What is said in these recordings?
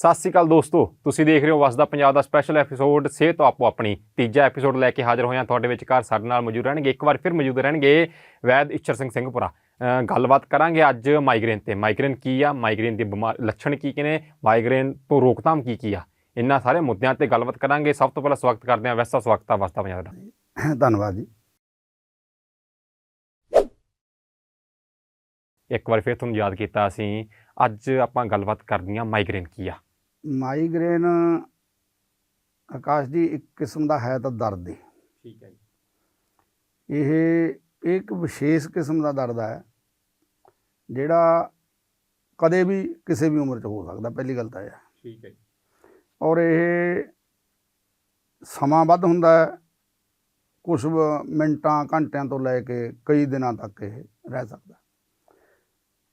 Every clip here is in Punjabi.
ਸਤਿ ਸ਼੍ਰੀ ਅਕਾਲ ਦੋਸਤੋ ਤੁਸੀਂ ਦੇਖ ਰਹੇ ਹੋ ਵਸਦਾ ਪੰਜਾਬ ਦਾ ਸਪੈਸ਼ਲ ਐਪੀਸੋਡ ਸਿਹਤ ਆਪੋ ਆਪਣੀ। ਤੀਜਾ ਐਪੀਸੋਡ ਲੈ ਕੇ ਹਾਜ਼ਰ ਹੋਇਆ ਤੁਹਾਡੇ ਵਿਚਕਾਰ ਸਾਡੇ ਨਾਲ ਮੌਜੂਦ ਰਹਿਣਗੇ। ਇੱਕ ਵਾਰ ਫਿਰ ਮੌਜੂਦ ਰਹਿਣਗੇ ਵੈਦ ਇਚਰ ਸਿੰਘ ਸਿੰਘਪੁਰਾ ਗੱਲਬਾਤ ਕਰਾਂਗੇ ਅੱਜ ਮਾਈਗ੍ਰੇਨ ਤੇ। ਮਾਈਗ੍ਰੇਨ ਕੀ ਆ? ਮਾਈਗ੍ਰੇਨ ਦੇ ਬਿਮਾਰ ਲੱਛਣ ਕੀ ਕੀ ਨੇ ਮਾਈਗ੍ਰੇਨ ਤੋਂ ਰੋਕਥਾਮ ਕੀ ਕੀ ਆ? ਇਹਨਾਂ ਸਾਰੇ ਮੁੱਦਿਆਂ ਤੇ ਗੱਲਬਾਤ ਕਰਾਂਗੇ। ਸਭ ਤੋਂ ਪਹਿਲਾਂ ਸਵਾਗਤ ਕਰਦੇ ਹਾਂ ਵੈਸਾ ਸਵਾਗਤ ਆ ਵਸਦਾ ਪੰਜਾਬ ਦਾ। ਧੰਨਵਾਦ ਜੀ। ਇੱਕ ਵਾਰ ਫਿਰ ਤੁਹਾਨੂੰ ਯਾਦ ਕੀਤਾ ਅਸੀਂ। ਅੱਜ ਆਪਾਂ ਗੱਲਬਾਤ ਕਰਨੀ ਆ ਮਾਈਗ੍ਰੇਨ ਕੀ ਆ? ਮਾਈਗ੍ਰੇਨ ਆਕਾਸ਼ ਜੀ ਇੱਕ ਕਿਸਮ ਦਾ ਹੈ ਤਾਂ ਦਰਦ ਹੀ ਠੀਕ ਹੈ ਇਹ ਇੱਕ ਵਿਸ਼ੇਸ਼ ਕਿਸਮ ਦਾ ਦਰਦ ਹੈ ਜਿਹੜਾ ਕਦੇ ਵੀ ਕਿਸੇ ਵੀ ਉਮਰ 'ਚ ਹੋ ਸਕਦਾ ਪਹਿਲੀ ਗੱਲ ਤਾਂ ਇਹ ਹੈ। ਠੀਕ ਹੈ ਔਰ ਇਹ ਸਮਾਂ ਵੱਧ ਹੁੰਦਾ ਹੈ ਕੁਝ ਮਿੰਟਾਂ ਘੰਟਿਆਂ ਤੋਂ ਲੈ ਕੇ ਕਈ ਦਿਨਾਂ ਤੱਕ ਇਹ ਰਹਿ ਸਕਦਾ।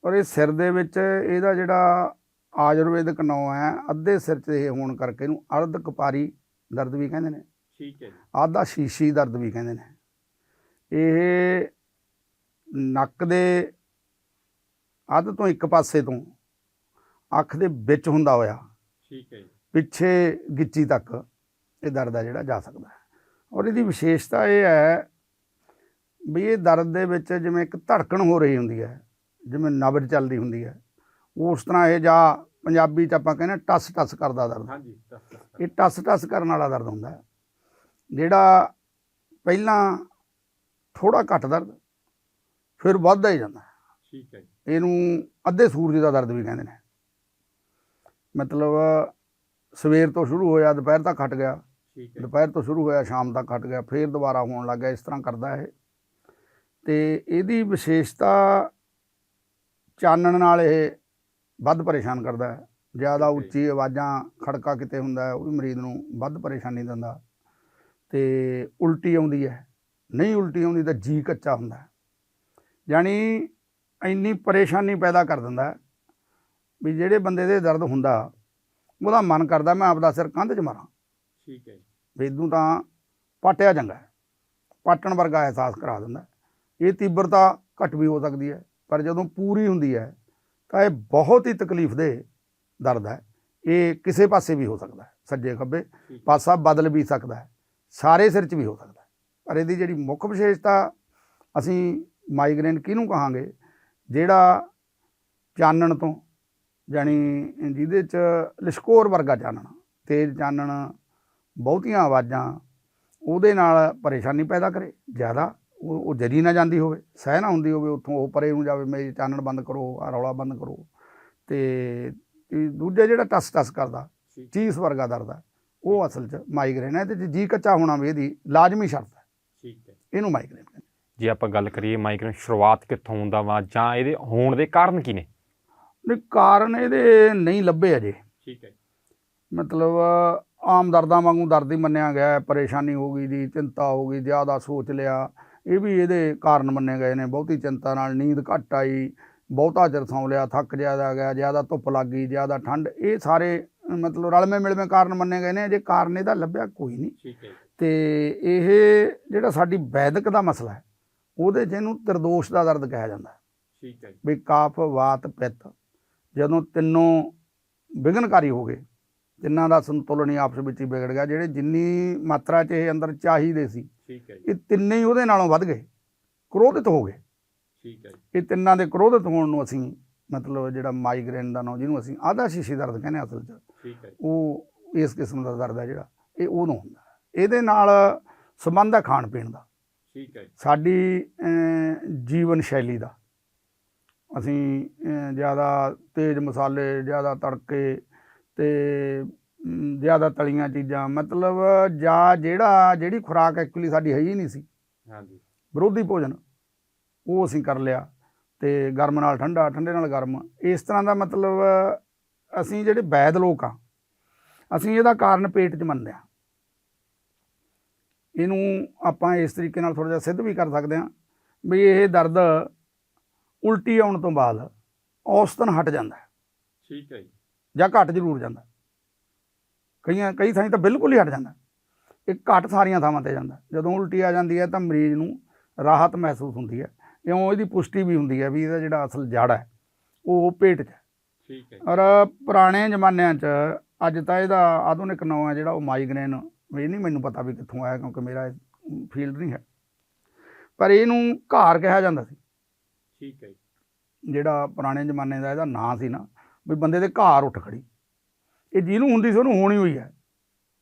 ਔਰ ਇਹ ਸਿਰ ਦੇ ਵਿੱਚ ਇਹਦਾ ਜਿਹੜਾ ਆਯੁਰਵੈਦਿਕ ਨਾਂ ਹੈ ਅੱਧੇ ਸਿਰ 'ਚ ਇਹ ਹੋਣ ਕਰਕੇ ਇਹਨੂੰ ਅਰਧ ਕਪਾਰੀ ਦਰਦ ਵੀ ਕਹਿੰਦੇ ਨੇ ਠੀਕ ਹੈ ਆਧਾ ਸ਼ੀਸ਼ੀ ਦਰਦ ਵੀ ਕਹਿੰਦੇ ਨੇ। ਇਹ ਨੱਕ ਦੇ ਅੱਧ ਤੋਂ ਇੱਕ ਪਾਸੇ ਤੋਂ ਅੱਖ ਦੇ ਵਿੱਚ ਹੁੰਦਾ ਹੋਇਆ ਠੀਕ ਹੈ ਪਿੱਛੇ ਗਿੱਚੀ ਤੱਕ ਇਹ ਦਰਦ ਆ ਜਿਹੜਾ ਜਾ ਸਕਦਾ ਹੈ। ਔਰ ਇਹਦੀ ਵਿਸ਼ੇਸ਼ਤਾ ਇਹ ਹੈ ਵੀ ਇਹ ਦਰਦ ਦੇ ਵਿੱਚ ਜਿਵੇਂ ਇੱਕ ਧੜਕਣ ਹੋ ਰਹੀ ਹੁੰਦੀ ਹੈ ਜਿਵੇਂ ਨਬਜ ਚੱਲਦੀ ਹੁੰਦੀ ਹੈ ਉਸ ਤਰ੍ਹਾਂ ਇਹ ਜਾਂ ਪੰਜਾਬੀ ਚ ਆਪਾਂ ਕਹਿੰਦੇ ਟਸ ਟਸ ਕਰਦਾ ਦਰਦ। ਹਾਂਜੀ ਇਹ ਟਸ ਟਸ ਕਰਨ ਵਾਲਾ ਦਰਦ ਹੁੰਦਾ ਹੈ। ਜਿਹੜਾ ਪਹਿਲਾਂ ਥੋੜਾ ਘੱਟ ਦਰਦ ਫਿਰ ਵੱਧਦਾ ਹੀ ਜਾਂਦਾ। ਠੀਕ ਹੈ ਜੀ। ਇਹਨੂੰ ਅੱਧੇ ਸੂਰਜ ਦਾ ਦਰਦ ਵੀ ਕਹਿੰਦੇ ਨੇ। ਮਤਲਬ ਸਵੇਰ ਤੋਂ ਸ਼ੁਰੂ ਹੋਇਆ ਦੁਪਹਿਰ ਤੱਕ ਹਟ ਗਿਆ। ਠੀਕ ਹੈ। ਦੁਪਹਿਰ ਤੋਂ ਸ਼ੁਰੂ ਹੋਇਆ ਸ਼ਾਮ ਤੱਕ ਹਟ ਗਿਆ ਫੇਰ ਦੁਬਾਰਾ ਹੋਣ ਲੱਗ ਗਿਆ ਇਸ ਤਰ੍ਹਾਂ ਕਰਦਾ ਇਹ। ਤੇ ਇਹਦੀ ਵਿਸ਼ੇਸ਼ਤਾ ਚਾਨਣ ਨਾਲ ਇਹ ਵੱਧ ਪਰੇਸ਼ਾਨ ਕਰਦਾ ਹੈ। ਜ਼ਿਆਦਾ. ਉੱਚੀ ਆਵਾਜ਼ਾਂ ਖੜਕਾ ਕਿਤੇ ਹੁੰਦਾ ਉਹ ਵੀ ਮਰੀਜ਼ ਨੂੰ ਵੱਧ ਪਰੇਸ਼ਾਨੀ ਦਿੰਦਾ। ਤੇ ਉਲਟੀ ਆਉਂਦੀ ਹੈ। ਨਹੀਂ ਉਲਟੀ ਆਉਂਦੀ ਤਾਂ ਜੀ ਕੱਚਾ ਹੁੰਦਾ ਯਾਨੀ ਇੰਨੀ ਪਰੇਸ਼ਾਨੀ ਪੈਦਾ ਕਰ ਦਿੰਦਾ ਵੀ ਜਿਹੜੇ ਬੰਦੇ ਦੇ ਦਰਦ ਹੁੰਦਾ ਉਹਦਾ ਮਨ ਕਰਦਾ ਮੈਂ ਆਪਦਾ ਸਿਰ ਕੰਧ 'ਚ ਮਾਰਾਂ। ਠੀਕ ਹੈ ਜੀ। ਵੇਦੂ ਤਾਂ ਪਾਟਿਆ ਚੰਗਾ ਪਾਟਣ ਵਰਗਾ ਅਹਿਸਾਸ ਕਰਾ ਦਿੰਦਾ। ਇਹ ਤੀਬਰਤਾ ਘੱਟ ਵੀ ਹੋ ਸਕਦੀ ਹੈ ਪਰ ਜਦੋਂ ਪੂਰੀ ਹੁੰਦੀ ਹੈ ਤਾਂ ਇਹ ਬਹੁਤ ਹੀ ਤਕਲੀਫ ਦੇ ਦਰਦ ਹੈ। ਇਹ ਕਿਸੇ ਪਾਸੇ ਵੀ ਹੋ ਸਕਦਾ ਹੈ ਸੱਜੇ ਖੱਬੇ ਪਾਸਾ ਬਦਲ ਵੀ ਸਕਦਾ ਹੈ ਸਾਰੇ ਸਿਰ 'ਚ ਵੀ ਹੋ ਸਕਦਾ ਹੈ। ਪਰ ਇਹਦੀ ਜਿਹੜੀ ਮੁੱਖ ਵਿਸ਼ੇਸ਼ਤਾ ਅਸੀਂ ਮਾਈਗ੍ਰੇਨ ਕਿਹਨੂੰ ਕਹਾਂਗੇ ਜਿਹੜਾ ਚਾਨਣ ਤੋਂ ਜਾਣੀ ਜਿਹਦੇ 'ਚ ਲਿਸ਼ਕੋਰ ਵਰਗਾ ਚਾਨਣ ਤੇਜ਼ ਚਾਨਣ ਬਹੁਤੀਆਂ ਆਵਾਜ਼ਾਂ ਉਹਦੇ ਨਾਲ ਪਰੇਸ਼ਾਨੀ ਪੈਦਾ ਕਰੇ ਜ਼ਿਆਦਾ ਉਹ ਉਹ ਜਰੀ ਨਾ ਜਾਂਦੀ ਹੋਵੇ ਸਹਿ ਨਾ ਹੁੰਦੀ ਹੋਵੇ ਉੱਥੋਂ ਉਹ ਪਰੇ ਨੂੰ ਜਾਵੇ ਮੇਰੀ ਚਾਨਣ ਬੰਦ ਕਰੋ ਆ ਰੌਲਾ ਬੰਦ ਕਰੋ। ਤੇ ਦੂਜਾ ਜਿਹੜਾ ਟਸ ਟਸ ਕਰਦਾ ਚੀਸ ਵਰਗਾ ਦਰਦ ਹੈ ਉਹ ਅਸਲ 'ਚ ਮਾਈਗ੍ਰੇਨ ਹੈ ਤੇ ਜੇ ਜੀ ਕੱਚਾ ਹੋਣਾ ਵੀ ਇਹਦੀ ਲਾਜ਼ਮੀ ਸ਼ਰਤ ਹੈ ਠੀਕ ਹੈ। ਇਹਨੂੰ ਮਾਈਗ੍ਰੇਨ ਕਹਿੰਦੇ ਜੇ ਆਪਾਂ ਗੱਲ ਕਰੀਏ ਮਾਈਗ੍ਰੇਨ ਸ਼ੁਰੂਆਤ ਕਿੱਥੋਂ ਹੁੰਦਾ ਵਾ ਜਾਂ ਇਹਦੇ ਹੋਣ ਦੇ ਕਾਰਨ ਕੀ ਨੇ? ਨਹੀਂ ਕਾਰਨ ਇਹਦੇ ਨਹੀਂ ਲੱਭੇ ਅਜੇ। ਠੀਕ ਹੈ। ਮਤਲਬ ਆਮ ਦਰਦਾਂ ਵਾਂਗੂ ਦਰਦ ਹੀ ਮੰਨਿਆ ਗਿਆ ਹੈ, ਪਰੇਸ਼ਾਨੀ ਹੋ ਗਈ ਦੀ ਚਿੰਤਾ ਹੋ ਗਈ ਜ਼ਿਆਦਾ ਸੋਚ ਲਿਆ। ਇਹ ਵੀ ਇਹਦੇ ਕਾਰਨ ਮੰਨੇ ਗਏ ਨੇ। ਬਹੁਤੀ ਚਿੰਤਾ ਨਾਲ ਨੀਂਦ ਘੱਟ ਆਈ ਬਹੁਤਾ ਚਿਰ ਸੌਂ ਲਿਆ ਥੱਕ ਜ਼ਿਆਦਾ ਗਿਆ ਜ਼ਿਆਦਾ ਧੁੱਪ ਲੱਗ ਗਈ ਜ਼ਿਆਦਾ ਠੰਡ। ਇਹ ਸਾਰੇ ਮਤਲਬ ਰਲਵੇਂ ਮਿਲਵੇਂ ਕਾਰਨ ਮੰਨੇ ਗਏ ਨੇ। ਜੇ ਕਾਰਨ ਇਹਦਾ ਲੱਭਿਆ ਕੋਈ ਨਹੀਂ। ਤੇ ਇਹ ਜਿਹੜਾ ਸਾਡੀ ਵੈਦਿਕ ਦਾ ਮਸਲਾ ਹੈ ਉਹਦੇ 'ਚ ਇਹਨੂੰ ਤਰਦੋਸ਼ ਦਾ ਦਰਦ ਕਿਹਾ ਜਾਂਦਾ ਹੈ। ਠੀਕ ਹੈ ਵੀ ਕਾਫ ਵਾਤ ਪਿੱਤ ਜਦੋਂ ਤਿੰਨੋਂ ਵਿਘਨਕਾਰੀ ਹੋ ਗਏ ਤਿੰਨਾਂ ਦਾ ਸੰਤੁਲਨ ਹੀ ਆਪਸ ਵਿੱਚ ਹੀ ਵਿਗੜ ਗਿਆ। ਜਿਹੜੇ ਜਿੰਨੀ ਮਾਤਰਾ 'ਚ ਇਹ ਅੰਦਰ ਚਾਹੀਦੇ ਸੀ ਠੀਕ ਹੈ ਇਹ ਤਿੰਨੇ ਹੀ ਉਹਦੇ ਨਾਲੋਂ ਵੱਧ ਗਏ ਕ੍ਰੋਧਿਤ ਹੋ ਗਏ। ਠੀਕ ਹੈ ਇਹ ਤਿੰਨਾਂ ਦੇ ਕ੍ਰੋਧਿਤ ਹੋਣ ਨੂੰ ਅਸੀਂ ਮਤਲਬ ਜਿਹੜਾ ਮਾਈਗ੍ਰੇਨ ਦਾ ਨਾਂ ਜਿਹਨੂੰ ਅਸੀਂ ਆਧਾ ਸ਼ੀਸ਼ੀ ਦਰਦ ਕਹਿੰਦੇ ਹਾਂ ਅਸਲ 'ਚ ਠੀਕ ਹੈ ਉਹ ਇਸ ਕਿਸਮ ਦਾ ਦਰਦ ਹੈ ਜਿਹੜਾ ਇਹ ਉਹਨੂੰ ਹੁੰਦਾ। ਹੈ। ਇਹਦੇ ਨਾਲ ਸੰਬੰਧ ਹੈ ਖਾਣ ਪੀਣ ਦਾ। ਠੀਕ ਹੈ ਸਾਡੀ ਜੀਵਨ ਸ਼ੈਲੀ ਦਾ। ਅਸੀਂ ਜ਼ਿਆਦਾ ਤੇਜ਼ ਮਸਾਲੇ ਜ਼ਿਆਦਾ ਤੜਕੇ ਤੇ ਜ਼ਿਆਦਾ ਤਲੀਆਂ ਚੀਜ਼ਾਂ ਮਤਲਬ ਜਾਂ ਜਿਹੜਾ ਜਿਹੜੀ ਖੁਰਾਕ ਐਕਚੁਅਲੀ ਸਾਡੀ ਹੈ ਹੀ ਨਹੀਂ ਸੀ ਹਾਂਜੀ। ਵਿਰੋਧੀ ਭੋਜਨ ਉਹ ਅਸੀਂ ਕਰ ਲਿਆ ਤੇ ਗਰਮ ਨਾਲ ਠੰਡਾ ਠੰਡੇ ਨਾਲ ਗਰਮ। ਇਸ ਤਰ੍ਹਾਂ ਦਾ ਮਤਲਬ ਅਸੀਂ ਜਿਹੜੇ ਵੈਦ ਲੋਕ ਆ ਅਸੀਂ ਇਹਦਾ ਕਾਰਨ ਪੇਟ 'ਚ ਮੰਨਦੇ ਆ। ਇਹਨੂੰ ਆਪਾਂ ਇਸ ਤਰੀਕੇ ਨਾਲ ਥੋੜਾ ਜਿਹਾ ਸਿੱਧ ਵੀ ਕਰ ਸਕਦੇ ਹਾਂ ਵੀ ਇਹ ਦਰਦ ਉਲਟੀ ਆਉਣ ਤੋਂ ਬਾਅਦ ਔਸਤਨ ਹਟ ਜਾਂਦਾ ਠੀਕ ਹੈ ਜਾਂ। ਘਟ ਜ਼ਰੂਰ ਜਾਂਦਾ ਕਈਆਂ ਕਈ ਥਾਈਂ ਤਾਂ ਬਿਲਕੁਲ ਹੀ ਹਟ ਜਾਂਦਾ। ਇਹ ਘਟ ਸਾਰੀਆਂ ਥਾਵਾਂ ਤੇ ਜਾਂਦਾ। ਜਦੋਂ ਉਲਟੀ ਆ ਜਾਂਦੀ ਹੈ ਤਾਂ ਮਰੀਜ਼ ਨੂੰ ਰਾਹਤ ਮਹਿਸੂਸ ਹੁੰਦੀ ਹੈ। ਇਉਂ ਇਹਦੀ ਪੁਸ਼ਟੀ ਵੀ ਹੁੰਦੀ ਹੈ ਵੀ ਇਹਦਾ ਜਿਹੜਾ ਅਸਲ ਜੜ ਹੈ ਉਹ ਪੇਟ 'ਚ ਹੈ। ਠੀਕ ਹੈ ਔਰ ਪੁਰਾਣੇ ਜ਼ਮਾਨਿਆਂ 'ਚ ਅੱਜ ਤਾਂ ਇਹਦਾ ਆਧੁਨਿਕ ਨਾਮ ਹੈ ਜਿਹੜਾ ਉਹ ਮਾਈਗ੍ਰੇਨ ਇਹ ਨਹੀਂ ਮੈਨੂੰ ਪਤਾ ਵੀ ਕਿੱਥੋਂ ਆਇਆ ਕਿਉਂਕਿ ਮੇਰਾ ਫੀਲਡ ਨਹੀਂ ਹੈ। ਪਰ ਇਹਨੂੰ ਘਾਰ ਕਿਹਾ ਜਾਂਦਾ ਸੀ। ਠੀਕ ਹੈ ਜਿਹੜਾ ਪੁਰਾਣੇ ਜ਼ਮਾਨੇ ਦਾ ਇਹਦਾ ਨਾਂ ਸੀ ਨਾ ਵੀ ਬੰਦੇ ਦੇ ਘਾਰ ਉੱਠ ਖੜੀ ਇਹ ਜਿਹਨੂੰ ਹੁੰਦੀ ਸੀ ਉਹਨੂੰ ਹੋਣੀ ਹੋਈ ਹੈ।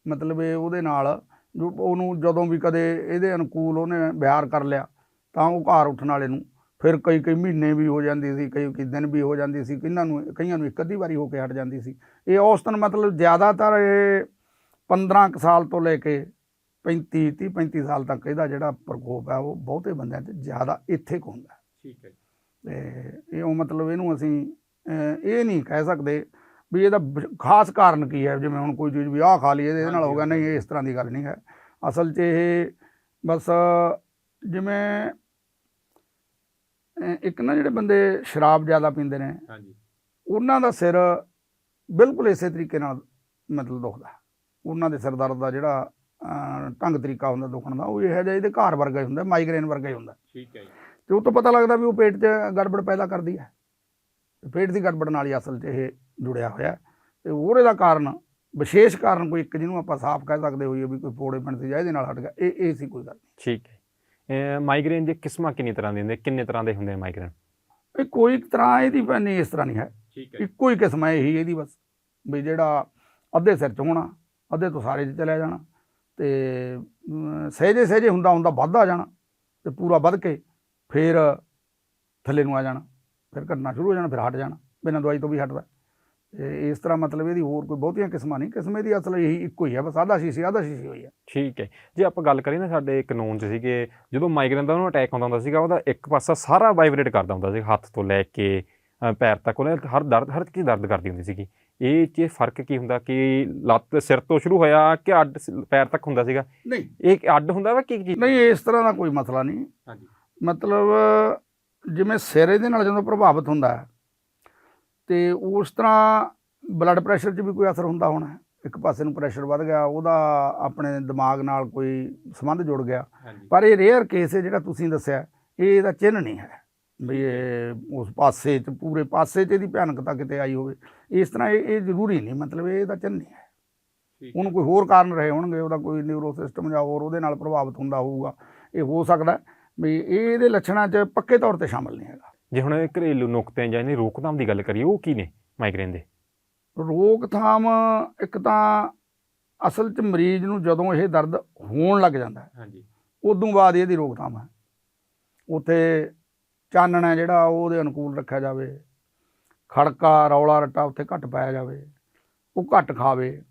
ਮਤਲਬ ਇਹ ਉਹਦੇ ਨਾਲ ਜੋ ਉਹਨੂੰ ਜਦੋਂ ਵੀ ਕਦੇ ਇਹਦੇ ਅਨੁਕੂਲ ਉਹਨੇ ਵਿਹਾਰ ਕਰ ਲਿਆ ਤਾਂ ਉਹ ਘਾਰ ਉੱਠਣ ਵਾਲੇ ਨੂੰ ਫਿਰ ਕਈ ਕਈ ਮਹੀਨੇ ਵੀ ਹੋ ਜਾਂਦੀ ਸੀ ਕਈ ਕਈ ਦਿਨ ਵੀ ਹੋ ਜਾਂਦੀ ਸੀ ਕਿੰਨਾਂ ਨੂੰ ਕਈਆਂ ਨੂੰ ਇੱਕ ਅੱਧੀ ਵਾਰੀ ਹੋ ਕੇ ਹਟ ਜਾਂਦੀ ਸੀ। ਇਹ ਔਸਤਨ ਮਤਲਬ ਜ਼ਿਆਦਾਤਰ ਇਹ 15 ਕੁ ਸਾਲ ਤੋਂ ਲੈ ਕੇ 35 30 35 ਸਾਲ ਤੱਕ ਇਹਦਾ ਜਿਹੜਾ ਪ੍ਰਕੋਪ ਹੈ ਉਹ ਬਹੁਤੇ ਬੰਦਿਆਂ 'ਚ ਜ਼ਿਆਦਾ ਇੱਥੇ ਕੁ ਹੁੰਦਾ। ਠੀਕ ਹੈ ਤੇ ਇਹ ਉਹ ਮਤਲਬ ਇਹਨੂੰ ਅਸੀਂ ਇਹ ਨਹੀਂ ਕਹਿ ਸਕਦੇ ਵੀ ਇਹਦਾ ਖਾਸ ਕਾਰਨ ਕੀ ਹੈ? ਜਿਵੇਂ ਹੁਣ ਕੋਈ ਚੀਜ਼ ਵੀ ਆਹ ਖਾ ਲਈ ਇਹਦੇ ਨਾਲ ਹੋ ਗਿਆ ਨਹੀਂ ਇਹ ਇਸ ਤਰ੍ਹਾਂ ਦੀ ਗੱਲ ਨਹੀਂ ਹੈ। ਅਸਲ 'ਚ ਇਹ ਬਸ ਜਿਵੇਂ ਇੱਕ ਨਾ ਜਿਹੜੇ ਬੰਦੇ ਸ਼ਰਾਬ ਜ਼ਿਆਦਾ ਪੀਂਦੇ ਨੇ ਹਾਂਜੀ। ਉਹਨਾਂ ਦਾ ਸਿਰ ਬਿਲਕੁਲ ਇਸੇ ਤਰੀਕੇ ਨਾਲ ਮਤਲਬ ਦੁਖਦਾ। ਉਹਨਾਂ ਦੇ ਸਿਰ ਦਰਦ ਦਾ ਜਿਹੜਾ ਢੰਗ ਤਰੀਕਾ ਹੁੰਦਾ ਦੁਖਣ ਦਾ ਉਹ ਇਹੋ ਜਿਹਾ ਇਹਦੇ ਘਰ ਵਰਗਾ ਹੀ ਹੁੰਦਾ ਮਾਈਗ੍ਰੇਨ ਵਰਗਾ ਹੀ ਹੁੰਦਾ। ਠੀਕ ਹੈ ਜੀ। ਤੇ ਉਹ ਤੋਂ ਪਤਾ ਲੱਗਦਾ ਵੀ ਉਹ ਪੇਟ 'ਚ ਗੜਬੜ ਪੈਦਾ ਕਰਦੀ ਹੈ। ਪੇਟ ਦੀ ਗੜਬੜ ਨਾਲ ਹੀ ਅਸਲ 'ਚ ਇਹ ਜੁੜਿਆ ਹੋਇਆ ਹੈ। ਤੇ ਹੋਰ ਇਹਦਾ ਕਾਰਨ ਵਿਸ਼ੇਸ਼ ਕਾਰਨ ਕੋਈ ਇੱਕ ਜਿਹਨੂੰ ਆਪਾਂ ਸਾਫ਼ ਕਹਿ ਸਕਦੇ ਹੋਈਏ ਵੀ ਕੋਈ ਫੋੜੇ ਪਿੰਡ ਸੀ ਜਾਂ ਇਹਦੇ ਨਾਲ ਹਟ ਗਿਆ ਇਹ ਇਹ ਸੀ ਕੋਈ ਗੱਲ ਠੀਕ ਹੈ। ਮਾਈਗ੍ਰੇਨ ਦੀ ਕਿਸਮਾਂ ਕਿੰਨੀ ਤਰ੍ਹਾਂ ਦੇ ਹੁੰਦੇ ਕਿੰਨੇ ਤਰ੍ਹਾਂ ਦੇ ਹੁੰਦੇ ਨੇ ਮਾਈਗ੍ਰੇਨ ਇਹ ਕੋਈ ਤਰ੍ਹਾਂ ਇਹਦੀ ਨਹੀਂ ਇਸ ਤਰ੍ਹਾਂ ਨਹੀਂ ਹੈ। ਠੀਕ ਇੱਕੋ ਹੀ ਕਿਸਮ ਹੈ ਇਹੀ ਇਹਦੀ ਬਸ। ਵੀ ਜਿਹੜਾ ਅੱਧੇ ਸਿਰ 'ਚ ਹੋਣਾ ਅੱਧੇ ਤੋਂ ਸਾਰੇ 'ਚ ਚਲਿਆ ਜਾਣਾ ਤੇ ਸਹਿਜੇ ਸਹਿਜੇ ਹੁੰਦਾ ਹੁੰਦਾ ਵੱਧਦਾ ਜਾਣਾ ਤੇ ਪੂਰਾ ਵੱਧ ਕੇ ਫਿਰ ਥੱਲੇ ਨੂੰ ਆ ਜਾਣਾ ਫਿਰ ਘਟਣਾ ਸ਼ੁਰੂ ਹੋ ਜਾਣਾ ਫਿਰ ਹਟ ਜਾਣਾ ਬਿਨਾਂ ਦਵਾਈ ਤੋਂ ਵੀ ਹਟਦਾ। ਇਸ ਤਰ੍ਹਾਂ ਮਤਲਬ ਇਹਦੀ ਹੋਰ ਕੋਈ ਬਹੁਤੀਆਂ ਕਿਸਮਾਂ ਨਹੀਂ ਕਿਸਮ ਇਹਦੀ ਅਸਲ ਇਹੀ ਇੱਕੋ ਹੀ ਹੈ ਬਸ ਆਧਾ ਸ਼ੀਸ਼ੀ ਆਧਾ ਸ਼ੀਸ਼ੀ ਹੋਈ ਹੈ ਠੀਕ ਹੈ। ਜੇ ਆਪਾਂ ਗੱਲ ਕਰੀਏ ਨਾ ਸਾਡੇ ਕਾਨੂੰਨ 'ਚ ਸੀਗੇ ਜਦੋਂ ਮਾਈਗ੍ਰੇਨ ਦਾ ਉਹਨੂੰ ਅਟੈਕ ਆਉਂਦਾ ਹੁੰਦਾ ਸੀਗਾ ਉਹਦਾ ਇੱਕ ਪਾਸਾ ਸਾਰਾ ਵਾਈਬ੍ਰੇਟ ਕਰਦਾ ਹੁੰਦਾ ਸੀ ਹੱਥ ਤੋਂ ਲੈ ਕੇ ਪੈਰ ਤੱਕ ਉਹਨੇ ਹਰ ਦਰਦ ਹਰ ਚੀਜ਼ ਦਰਦ ਕਰਦੀ ਹੁੰਦੀ ਸੀਗੀ। ਇਹ 'ਚ ਫ਼ਰਕ ਕੀ ਹੁੰਦਾ ਕਿ ਲੱਤ ਸਿਰ ਤੋਂ ਸ਼ੁਰੂ ਹੋਇਆ ਕਿ ਅੱਡ ਪੈਰ ਤੱਕ ਹੁੰਦਾ ਸੀਗਾ? ਨਹੀਂ। ਇਹ ਅੱਡ ਹੁੰਦਾ ਵਾ ਕੀ ਚੀਜ਼? ਨਹੀਂ ਇਸ ਤਰ੍ਹਾਂ ਦਾ ਕੋਈ ਮਸਲਾ ਨਹੀਂ। ਹਾਂਜੀ। ਮਤਲਬ ਜਿਵੇਂ ਸਿਰ ਇਹਦੇ ਨਾਲ ਜਦੋਂ ਪ੍ਰਭਾਵਿਤ ਹੁੰਦਾ ਹੈ ਤੇ ਉਸ ਤਰ੍ਹਾਂ ਬਲੱਡ ਪ੍ਰੈਸ਼ਰ 'ਚ ਵੀ ਕੋਈ ਅਸਰ ਹੁੰਦਾ ਹੋਣਾ ਹੈ। ਇੱਕ ਪਾਸੇ ਨੂੰ ਪ੍ਰੈਸ਼ਰ ਵੱਧ ਗਿਆ ਉਹਦਾ ਆਪਣੇ ਦਿਮਾਗ ਨਾਲ ਕੋਈ ਸੰਬੰਧ ਜੁੜ ਗਿਆ। ਪਰ ਇਹ ਰੇਅਰ ਕੇਸ ਹੈ ਜਿਹੜਾ ਤੁਸੀਂ ਦੱਸਿਆ ਇਹ ਇਹਦਾ ਚਿੰਨ੍ਹ ਨਹੀਂ ਹੈ ਵੀ ਇਹ ਉਸ ਪਾਸੇ 'ਚ ਪੂਰੇ ਪਾਸੇ 'ਚ ਇਹਦੀ ਭਿਆਨਕਤਾ ਕਿਤੇ ਆਈ ਹੋਵੇ। ਇਸ ਤਰ੍ਹਾਂ ਇਹ ਇਹ ਜ਼ਰੂਰੀ ਨਹੀਂ ਮਤਲਬ ਇਹ ਇਹਦਾ ਚਿੰਨ੍ਹ ਨਹੀਂ ਹੈ। ਉਹਨੂੰ ਕੋਈ ਹੋਰ ਕਾਰਨ ਰਹੇ ਹੋਣਗੇ ਉਹਦਾ ਕੋਈ ਨਿਊਰੋ ਸਿਸਟਮ ਜਾਂ ਹੋਰ ਉਹਦੇ ਨਾਲ ਪ੍ਰਭਾਵਿਤ ਹੁੰਦਾ ਹੋਊਗਾ ਇਹ ਹੋ ਸਕਦਾ ਵੀ ਇਹ ਇਹਦੇ ਲੱਛਣਾਂ 'ਚ ਪੱਕੇ ਤੌਰ ਤੇ ਸ਼ਾਮਲ ਨਹੀਂ ਹੈਗਾ। ਜੇ ਹੁਣ ਇਹ ਘਰੇਲੂ ਨੁਕਤੇ ਜਾਂ ਇਹਦੀ ਰੋਕਥਾਮ ਦੀ ਗੱਲ ਕਰੀਏ ਉਹ ਕੀ ਨੇ ਮਾਈਗ੍ਰੇਨ ਦੇ? ਰੋਕਥਾਮ ਇੱਕ ਤਾਂ ਅਸਲ 'ਚ ਮਰੀਜ਼ ਨੂੰ ਜਦੋਂ ਇਹ ਦਰਦ ਹੋਣ ਲੱਗ ਜਾਂਦਾ ਹੈ ਹਾਂਜੀ। ਉਦੋਂ ਬਾਅਦ ਇਹਦੀ ਰੋਕਥਾਮ ਹੈ। ਉੱਥੇ ਚਾਨਣ ਹੈ ਜਿਹੜਾ ਉਹ ਉਹਦੇ ਅਨੁਕੂਲ ਰੱਖਿਆ ਜਾਵੇ। ਖੜਕਾ ਰੌਲਾ ਰੱਟਾ ਉੱਥੇ ਘੱਟ ਪਾਇਆ ਜਾਵੇ। ਉਹ ਘੱਟ ਖਾਵੇ।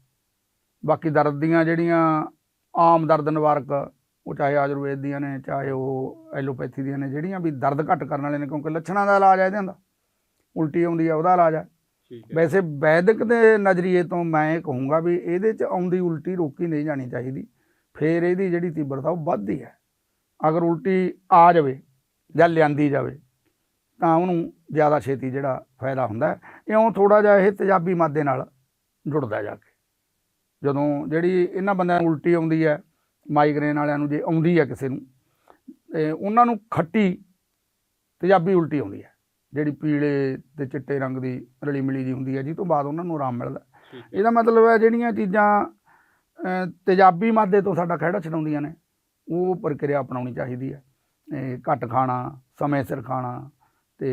ਬਾਕੀ ਦਰਦ ਦੀਆਂ ਜਿਹੜੀਆਂ ਆਮ ਦਰਦ ਨਿਵਾਰਕ ਉਹ ਚਾਹੇ ਆਯੁਰਵੇਦ ਦੀਆਂ ਨੇ ਚਾਹੇ ਉਹ ਐਲੋਪੈਥੀ ਦੀਆਂ ਨੇ ਜਿਹੜੀਆਂ ਵੀ ਦਰਦ ਘੱਟ ਕਰਨ ਵਾਲੇ ਨੇ ਕਿਉਂਕਿ ਲੱਛਣਾਂ ਦਾ ਇਲਾਜ ਹੈ ਇਹਦੇ ਦਾ ਉਲਟੀ ਆਉਂਦੀ ਆ ਉਹਦਾ ਇਲਾਜ ਹੈ। ਵੈਸੇ ਵੈਦਿਕ ਦੇ ਨਜ਼ਰੀਏ ਤੋਂ ਮੈਂ ਇਹ ਕਹੂੰਗਾ ਵੀ ਇਹਦੇ 'ਚ ਆਉਂਦੀ ਉਲਟੀ ਰੋਕੀ ਨਹੀਂ ਜਾਣੀ ਚਾਹੀਦੀ। ਫਿਰ ਇਹਦੀ ਜਿਹੜੀ ਤੀਬਰਤਾ ਉਹ ਵੱਧਦੀ ਹੈ। ਅਗਰ ਉਲਟੀ ਆ ਜਾਵੇ ਜਾਂ ਲਿਆਂਦੀ ਜਾਵੇ ਤਾਂ ਉਹਨੂੰ ਜ਼ਿਆਦਾ ਛੇਤੀ ਜਿਹੜਾ ਫਾਇਦਾ ਹੁੰਦਾ ਹੈ। ਇਉਂ ਥੋੜਾ ਜਿਹਾ ਇਹ ਤੇਜ਼ਾਬੀ ਮਾਦੇ ਨਾਲ ਜੁੜਦਾ ਜਾ ਕੇ। ਜਦੋਂ ਜਿਹੜੀ ਇਹਨਾਂ ਬੰਦਿਆਂ ਨੂੰ ਉਲਟੀ ਆਉਂਦੀ ਹੈ ਮਾਈਗ੍ਰੇਨ ਵਾਲਿਆਂ ਨੂੰ ਜੇ ਆਉਂਦੀ ਹੈ ਕਿਸੇ ਨੂੰ ਤੇ ਉਹਨਾਂ ਨੂੰ ਖੱਟੀ ਤੇਜ਼ਾਬੀ ਉਲਟੀ ਆਉਂਦੀ ਹੈ ਜਿਹੜੀ ਪੀਲੇ ਤੇ ਚਿੱਟੇ ਰੰਗ ਦੀ ਰਲੀ ਮਿਲੀ ਦੀ ਹੁੰਦੀ ਹੈ ਜੀ ਤੋਂ ਬਾਅਦ ਉਹਨਾਂ ਨੂੰ ਆਰਾਮ ਮਿਲਦਾ। ਇਹਦਾ ਮਤਲਬ ਹੈ ਜਿਹੜੀਆਂ ਚੀਜ਼ਾਂ ਤੇਜ਼ਾਬੀ ਮਾਦੇ ਤੋਂ ਸਾਡਾ ਖਹਿੜਾ ਛਡਾਉਂਦੀਆਂ ਨੇ ਉਹ ਪ੍ਰਕਿਰਿਆ ਅਪਣਾਉਣੀ ਚਾਹੀਦੀ ਹੈ ਘੱਟ ਖਾਣਾ ਸਮੇਂ ਸਿਰ ਖਾਣਾ ਤੇ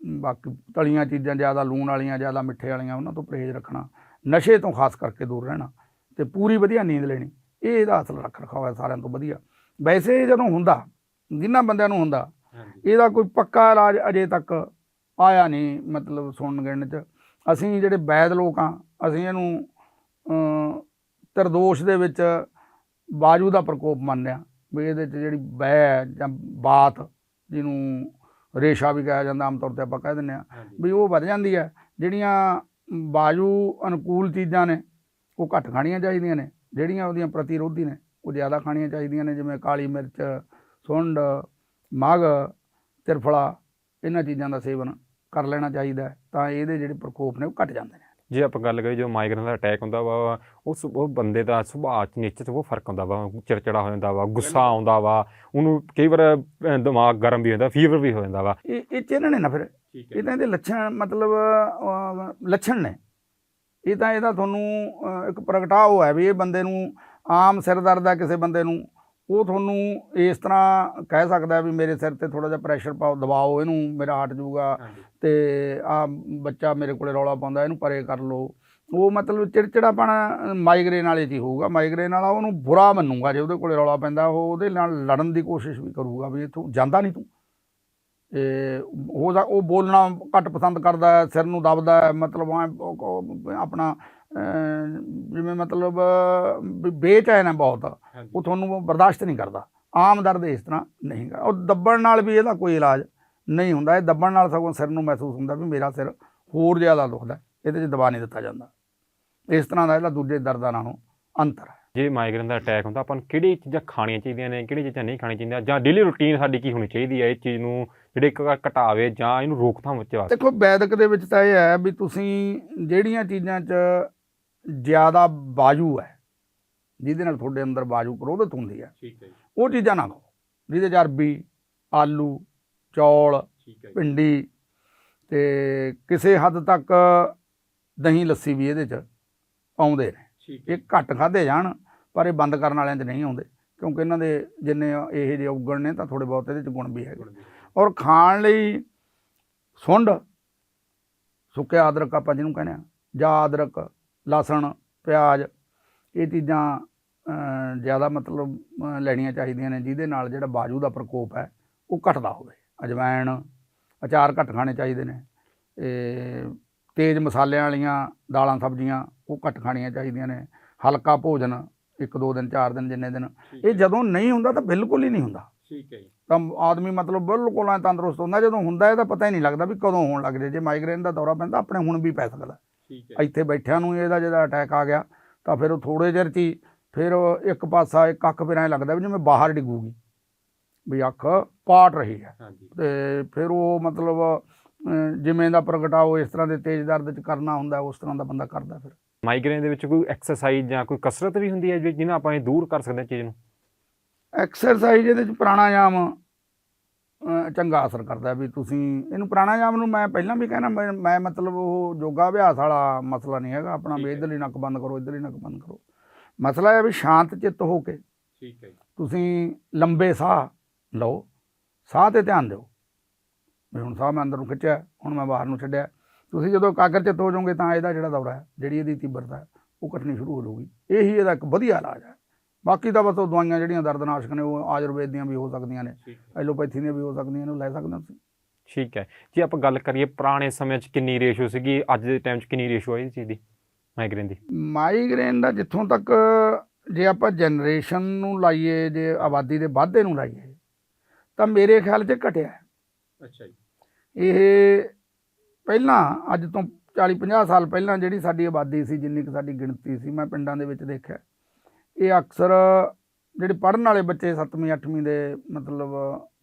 ਬਾਕੀ ਤਲੀਆਂ ਚੀਜ਼ਾਂ ਜ਼ਿਆਦਾ ਲੂਣ ਵਾਲੀਆਂ ਜ਼ਿਆਦਾ ਮਿੱਠੇ ਵਾਲੀਆਂ ਉਹਨਾਂ ਤੋਂ ਪਰਹੇਜ਼ ਰੱਖਣਾ ਨਸ਼ੇ ਤੋਂ ਖਾਸ ਕਰਕੇ ਦੂਰ ਰਹਿਣਾ ਤੇ ਪੂਰੀ ਵਧੀਆ ਨੀਂਦ ਲੈਣੀ। ਇਹ ਇਹਦਾ ਅਸਲ ਰੱਖ ਰਖਾव ਹੈ ਸਾਰਿਆਂ ਤੋਂ ਵਧੀਆ। ਵੈਸੇ ਜਦੋਂ ਹੁੰਦਾ ਜਿਨ੍ਹਾਂ ਬੰਦਿਆਂ ਨੂੰ ਹੁੰਦਾ ਇਹਦਾ ਕੋਈ ਪੱਕਾ ਇਲਾਜ ਅਜੇ ਤੱਕ ਆਇਆ ਨਹੀਂ ਮਤਲਬ ਸੁਣਨ ਗਿਣਨ ਚ। ਅਸੀਂ ਜਿਹੜੇ ਵੈਦ ਲੋਕ ਆ ਅਸੀਂ ਇਹਨੂੰ ਤਰਦੋਸ਼ ਦੇ ਵਿੱਚ ਬਾਜੂ ਦਾ ਪ੍ਰਕੋਪ ਮੰਨਦੇ ਹਾਂ ਵੀ ਇਹਦੇ ਚ ਜਿਹੜੀ ਬੈ ਜਾਂ ਬਾਤ ਜਿਹਨੂੰ ਰੇਸ਼ਾ ਵੀ ਕਿਹਾ ਜਾਂਦਾ ਆਮ ਤੌਰ ਤੇ ਆਪਾਂ ਕਹਿ ਦਿੰਦੇ ਆ ਵੀ ਉਹ ਵੱਧ ਜਾਂਦੀ ਹੈ। ਜਿਹੜੀਆਂ ਬਾਜੂ ਅਨੁਕੂਲ ਚੀਜ਼ਾਂ ਨੇ ਉਹ ਘੱਟ ਖਾਣੀਆਂ ਚਾਹੀਦੀਆਂ ਨੇ। ਜਿਹੜੀਆਂ ਉਹਦੀਆਂ ਪ੍ਰਤੀਰੋਧੀ ਨੇ ਉਹ ਜ਼ਿਆਦਾ ਖਾਣੀਆਂ ਚਾਹੀਦੀਆਂ ਨੇ ਜਿਵੇਂ ਕਾਲੀ ਮਿਰਚ ਸੁੰਡ ਮਗ ਤਿਰਫਲਾ ਇਹਨਾਂ ਚੀਜ਼ਾਂ ਦਾ ਸੇਵਨ ਕਰ ਲੈਣਾ ਚਾਹੀਦਾ ਤਾਂ ਇਹਦੇ ਜਿਹੜੇ ਪ੍ਰਕੋਪ ਨੇ ਉਹ ਘਟ ਜਾਂਦੇ ਨੇ। ਜੇ ਆਪਾਂ ਗੱਲ ਕਰੀਏ ਜੋ ਮਾਈਗ੍ਰੇਨ ਦਾ ਅਟੈਕ ਹੁੰਦਾ ਵਾ ਉਸ ਉਹ ਬੰਦੇ ਦਾ ਸੁਭਾਅ ਚ ਨੇਚਰ ਚ ਉਹ ਫ਼ਰਕ ਹੁੰਦਾ ਵਾ ਚਿੜਚਿੜਾ ਹੋ ਜਾਂਦਾ ਵਾ ਗੁੱਸਾ ਆਉਂਦਾ ਵਾ ਉਹਨੂੰ ਕਈ ਵਾਰ ਦਿਮਾਗ ਗਰਮ ਵੀ ਹੁੰਦਾ ਫੀਵਰ ਵੀ ਹੋ ਜਾਂਦਾ ਵਾ। ਇਹ ਇਹ ਚਿੰਨ੍ਹ ਨੇ ਨਾ ਫਿਰ ਇਹ ਤਾਂ ਇਹਦੇ ਲੱਛਣ ਮਤਲਬ ਲੱਛਣ ਨੇ। ਇਹ ਤਾਂ ਇਹਦਾ ਤੁਹਾਨੂੰ ਇੱਕ ਪ੍ਰਗਟਾਓ ਹੈ ਵੀ ਇਹ ਬੰਦੇ ਨੂੰ ਆਮ ਸਿਰ ਦਰਦ ਹੈ ਕਿਸੇ ਬੰਦੇ ਨੂੰ। ਉਹ ਤੁਹਾਨੂੰ ਇਸ ਤਰ੍ਹਾਂ ਕਹਿ ਸਕਦਾ ਵੀ ਮੇਰੇ ਸਿਰ ਤੇ ਥੋੜਾ ਜਿਹਾ ਪ੍ਰੈਸ਼ਰ ਪਾਓ ਦਬਾਓ ਇਹਨੂੰ ਮੇਰਾ ਹਟ ਜਾਊਗਾ ਤੇ ਆ ਬੱਚਾ ਮੇਰੇ ਕੋਲੇ ਰੌਲਾ ਪਾਉਂਦਾ ਇਹਨੂੰ ਪਰੇ ਕਰ ਲਓ। ਉਹ ਮਤਲਬ ਚਿੜਚਿੜਾਪਣ ਮਾਈਗ੍ਰੇਨ ਵਾਲੇ ਹੀ ਹੋਊਗਾ। ਮਾਈਗ੍ਰੇਨ ਵਾਲਾ ਉਹਨੂੰ ਬੁਰਾ ਮੰਨੂਗਾ ਜੇ ਉਹਦੇ ਕੋਲੇ ਰੌਲਾ ਪੈਂਦਾ ਉਹ ਉਹਦੇ ਨਾਲ ਲੜਨ ਦੀ ਕੋਸ਼ਿਸ਼ ਵੀ ਕਰੂਗਾ ਵੀ ਤੂੰ ਜਾਂਦਾ ਨਹੀਂ ਤੂੰ। ਇਹ ਉਹ ਬੋਲਣਾ ਘੱਟ ਪਸੰਦ ਕਰਦਾ ਹੈ ਸਿਰ ਨੂੰ ਦਬਦਾ ਹੈ ਮਤਲਬ ਆਪਣਾ ਜਿਵੇਂ ਮਤਲਬ ਬੇਚੈਨ ਹੈ ਬਹੁਤ। ਉਹ ਤੁਹਾਨੂੰ ਬਰਦਾਸ਼ਤ ਨਹੀਂ ਕਰਦਾ। ਆਮ ਦਰਦ ਇਸ ਤਰ੍ਹਾਂ ਨਹੀਂ ਉਹ ਦੱਬਣ ਨਾਲ ਵੀ ਇਹਦਾ ਕੋਈ ਇਲਾਜ ਨਹੀਂ ਹੁੰਦਾ। ਇਹ ਦੱਬਣ ਨਾਲ ਸਗੋਂ ਸਿਰ ਨੂੰ ਮਹਿਸੂਸ ਹੁੰਦਾ ਵੀ ਮੇਰਾ ਸਿਰ ਹੋਰ ਜ਼ਿਆਦਾ ਦੁਖਦਾ ਇਹਦੇ 'ਚ ਦਬਾ ਨਹੀਂ ਦਿੱਤਾ ਜਾਂਦਾ। ਇਸ ਤਰ੍ਹਾਂ ਦਾ ਇਹਦਾ ਦੂਜੇ ਦਰਦਾਂ ਨਾਲੋਂ ਅੰਤਰ ਹੈ। ਜੇ ਮਾਈਗ੍ਰੇਨ ਦਾ ਅਟੈਕ ਹੁੰਦਾ ਆਪਾਂ ਨੂੰ ਕਿਹੜੀ ਚੀਜ਼ਾਂ ਖਾਣੀਆਂ ਚਾਹੀਦੀਆਂ ਨੇ ਕਿਹੜੀ ਚੀਜ਼ਾਂ ਨਹੀਂ ਖਾਣੀਆਂ ਚਾਹੀਦੀਆਂ ਜਾਂ ਡੇਲੀ ਰੁਟੀਨ ਸਾਡੀ ਕੀ ਹੋਣੀ ਚਾਹੀਦੀ ਹੈ ਇਸ ਚੀਜ਼ ਨੂੰ ਜਿਹੜੇ ਘਟਾਵੇ ਜਾਂ ਇਹਨੂੰ ਰੋਕਥਾਮ ਵਿੱਚ ਵਾਸਤੇ। ਦੇਖੋ ਵੈਦਿਕ ਦੇ ਵਿੱਚ ਤਾਂ ਇਹ ਹੈ ਵੀ ਤੁਸੀਂ ਜਿਹੜੀਆਂ ਚੀਜ਼ਾਂ 'ਚ ਜ਼ਿਆਦਾ ਬਾਜੂ ਹੈ ਜਿਹਦੇ ਨਾਲ ਤੁਹਾਡੇ ਅੰਦਰ ਬਾਜੂ ਪ੍ਰੋਧਿਤ ਹੁੰਦੀ ਹੈ ਠੀਕ ਹੈ ਉਹ ਚੀਜ਼ਾਂ ਨਾ ਖਾਓ ਜਿਹਦੇ 'ਚ ਅਰਬੀ ਆਲੂ ਚੌਲ ਭਿੰਡੀ ਤੇ ਕਿਸੇ ਹੱਦ ਤੱਕ ਦਹੀਂ ਲੱਸੀ ਵੀ ਇਹਦੇ 'ਚ ਆਉਂਦੇ ਨੇ। ਇਹ ਘੱਟ ਖਾਦੇ ਜਾਣ ਪਰ ਇਹ ਬੰਦ ਕਰਨ ਵਾਲਿਆਂ 'ਚ ਨਹੀਂ ਆਉਂਦੇ ਕਿਉਂਕਿ ਇਹਨਾਂ ਦੇ ਜਿੰਨੇ ਇਹ ਜਿਹੇ ਉਗਣ ਨੇ ਤਾਂ ਥੋੜੇ ਬਹੁਤ ਇਹਦੇ 'ਚ ਗੁਣ ਵੀ ਹੈਗੇ। ਔਰ ਖਾਣ ਲਈ ਸੁੰਡ ਸੁੱਕਿਆ ਅਦਰਕ ਆਪਾਂ ਜਿਹਨੂੰ ਕਹਿੰਦੇ ਆ ਜਾਂ ਅਦਰਕ ਲਸਣ ਪਿਆਜ਼ ਇਹ ਚੀਜ਼ਾਂ ਜ਼ਿਆਦਾ ਮਤਲਬ ਲੈਣੀਆਂ ਚਾਹੀਦੀਆਂ ਨੇ ਜਿਹਦੇ ਨਾਲ ਜਿਹੜਾ ਬਾਜੂ ਦਾ ਪ੍ਰਕੋਪ ਹੈ ਉਹ ਘਟਦਾ ਹੋਵੇ। ਅਜਵਾਇਣ ਅਚਾਰ ਘੱਟ ਖਾਣੇ ਚਾਹੀਦੇ ਨੇ ਇਹ ਤੇਜ਼ ਮਸਾਲਿਆਂ ਵਾਲੀਆਂ ਦਾਲਾਂ ਸਬਜ਼ੀਆਂ ਉਹ ਘੱਟ ਖਾਣੀਆਂ ਚਾਹੀਦੀਆਂ ਨੇ। ਹਲਕਾ ਭੋਜਨ ਇੱਕ ਦੋ ਦਿਨ ਚਾਰ ਦਿਨ ਜਿੰਨੇ ਦਿਨ। ਇਹ ਜਦੋਂ ਨਹੀਂ ਹੁੰਦਾ ਤਾਂ ਬਿਲਕੁਲ ਹੀ ਨਹੀਂ ਹੁੰਦਾ। ਠੀਕ ਹੈ ਤਾਂ ਆਦਮੀ ਮਤਲਬ ਬਿਲਕੁਲ ਐ ਤੰਦਰੁਸਤ ਹੁੰਦਾ ਜਦੋਂ ਹੁੰਦਾ ਇਹਦਾ ਪਤਾ ਹੀ ਨਹੀਂ ਲੱਗਦਾ ਵੀ ਕਦੋਂ ਹੋਣ ਲੱਗ ਜੇ ਜੇ ਮਾਈਗ੍ਰੇਨ ਦਾ ਦੌਰਾ ਪੈਂਦਾ ਆਪਣੇ ਹੁਣ ਵੀ ਪੈ ਸਕਦਾ। ਠੀਕ ਇੱਥੇ ਬੈਠਿਆਂ ਨੂੰ ਇਹਦਾ ਜਿਹਦਾ ਅਟੈਕ ਆ ਗਿਆ ਤਾਂ ਫਿਰ ਉਹ ਥੋੜੇ ਚਿਰ 'ਚ ਹੀ ਫਿਰ ਉਹ ਇੱਕ ਪਾਸਾ ਇੱਕ ਅੱਖ ਫਿਰ ਐਂ ਲੱਗਦਾ ਵੀ ਜਿਵੇਂ ਬਾਹਰ ਡਿੱਗੂਗੀ। ਵੀ ਅੱਖ ਪਾਟ ਰਹੀ ਹੈ। ਤੇ ਫਿਰ ਉਹ ਮਤਲਬ ਜਿਵੇਂ ਦਾ ਪ੍ਰਗਟਾਓ ਇਸ ਤਰ੍ਹਾਂ ਦੇ ਤੇਜ਼ ਦਰਦ 'ਚ ਕਰਨਾ ਹੁੰਦਾ ਉਸ ਤਰ੍ਹਾਂ ਦਾ ਬੰਦਾ ਕਰਦਾ ਫਿਰ। ਮਾਈਗ੍ਰੇਨ ਦੇ ਵਿੱਚ ਕੋਈ ਐਕਸਰਸਾਈਜ਼ ਜਾਂ ਕੋਈ ਕਸਰਤ ਵੀ ਹੁੰਦੀ ਹੈ ਜਿਹਨਾਂ ਆਪਾਂ ਇਹ ਦੂਰ ਕਰ ਸਕਦੇ ਹਾਂ ਚੀਜ਼ ਨੂੰ? ਐਕਸਰਸਾਈਜ਼ ਇਹਦੇ ਚ ਪ੍ਰਾਣਾਯਾਮ ਚੰਗਾ ਅਸਰ ਕਰਦਾ ਵੀ ਤੁਸੀਂ ਇਹਨੂੰ ਪ੍ਰਾਣਾਯਾਮ ਨੂੰ ਮੈਂ ਪਹਿਲਾਂ ਵੀ ਕਹਿਣਾ ਮੈਂ ਮੈਂ ਮਤਲਬ ਉਹ ਯੋਗਾ ਅਭਿਆਸ ਵਾਲਾ ਮਸਲਾ ਨਹੀਂ ਹੈਗਾ ਆਪਣਾ ਵੀ ਹੈ। ਇੱਧਰਲੀ ਨੱਕ ਬੰਦ ਕਰੋ ਇੱਧਰਲੀ ਨੱਕ ਬੰਦ ਕਰੋ। ਮਸਲਾ ਹੈ ਵੀ ਸ਼ਾਂਤ ਚਿੱਤ ਹੋ ਕੇ ਠੀਕ ਹੈ ਤੁਸੀਂ ਲੰਬੇ ਸਾਹ ਲਓ ਸਾਹ ਤੇ ਧਿਆਨ ਦਿਓ। ਵੀ ਹੁਣ ਸਾਹ ਮੈਂ ਅੰਦਰ ਨੂੰ ਖਿੱਚਿਆ ਹੁਣ ਮੈਂ ਬਾਹਰ ਨੂੰ ਛੱਡਿਆ ਤੁਸੀਂ ਜਦੋਂ ਇਕਾਗਰ ਚਿੱਤ ਹੋ ਜਾਓਗੇ ਤਾਂ ਇਹਦਾ ਜਿਹੜਾ ਦੌਰਾ ਹੈ ਜਿਹੜੀ ਇਹਦੀ ਤੀਬਰਤਾ ਹੈ ਉਹ ਘਟਣੀ ਸ਼ੁਰੂ ਹੋ ਜਾਊਗੀ। ਇਹੀ ਇਹਦਾ ਇੱਕ ਵਧੀਆ ਇਲਾਜ ਹੈ। ਬਾਕੀ ਤਾਂ ਬਸ ਉਹ ਦਵਾਈਆਂ ਜਿਹੜੀਆਂ ਦਰਦਨਾਸ਼ਕ ਨੇ ਉਹ ਆਯੁਰਵੇਦ ਦੀਆਂ ਵੀ ਹੋ ਸਕਦੀਆਂ ਨੇ ਐਲੋਪੈਥੀ ਦੀਆਂ ਵੀ ਹੋ ਸਕਦੀਆਂ ਨੇ ਉਹ ਲੈ ਸਕਦੇ ਹੋ ਤੁਸੀਂ। ਠੀਕ ਹੈ। ਜੇ ਆਪਾਂ ਗੱਲ ਕਰੀਏ ਪੁਰਾਣੇ ਸਮੇਂ 'ਚ ਕਿੰਨੀ ਰੇਸ਼ੋ ਸੀਗੀ ਅੱਜ ਦੇ ਟਾਈਮ 'ਚ ਕਿੰਨੀ ਰੇਸ਼ੋ ਹੈ ਇਸ ਚੀਜ਼ ਦੀ ਮਾਈਗ੍ਰੇਨ ਦੀ? ਮਾਈਗ੍ਰੇਨ ਦਾ ਜਿੱਥੋਂ ਤੱਕ ਜੇ ਆਪਾਂ ਜਨਰੇਸ਼ਨ ਨੂੰ ਲਾਈਏ ਜੇ ਆਬਾਦੀ ਦੇ ਵਾਧੇ ਨੂੰ ਲਾਈਏ ਤਾਂ ਮੇਰੇ ਖਿਆਲ 'ਚ ਘਟਿਆ ਹੈ। ਅੱਛਾ ਜੀ। ਇਹ ਪਹਿਲਾਂ ਅੱਜ ਤੋਂ 40 50 ਸਾਲ ਪਹਿਲਾਂ ਜਿਹੜੀ ਸਾਡੀ ਆਬਾਦੀ ਸੀ ਜਿੰਨੀ ਕੁ ਸਾਡੀ ਗਿਣਤੀ ਸੀ ਮੈਂ ਪਿੰਡਾਂ ਦੇ ਵਿੱਚ ਦੇਖਿਆ ਇਹ ਅਕਸਰ ਜਿਹੜੇ ਪੜ੍ਹਨ ਵਾਲੇ ਬੱਚੇ 7ਵੀਂ 8ਵੀਂ ਦੇ ਮਤਲਬ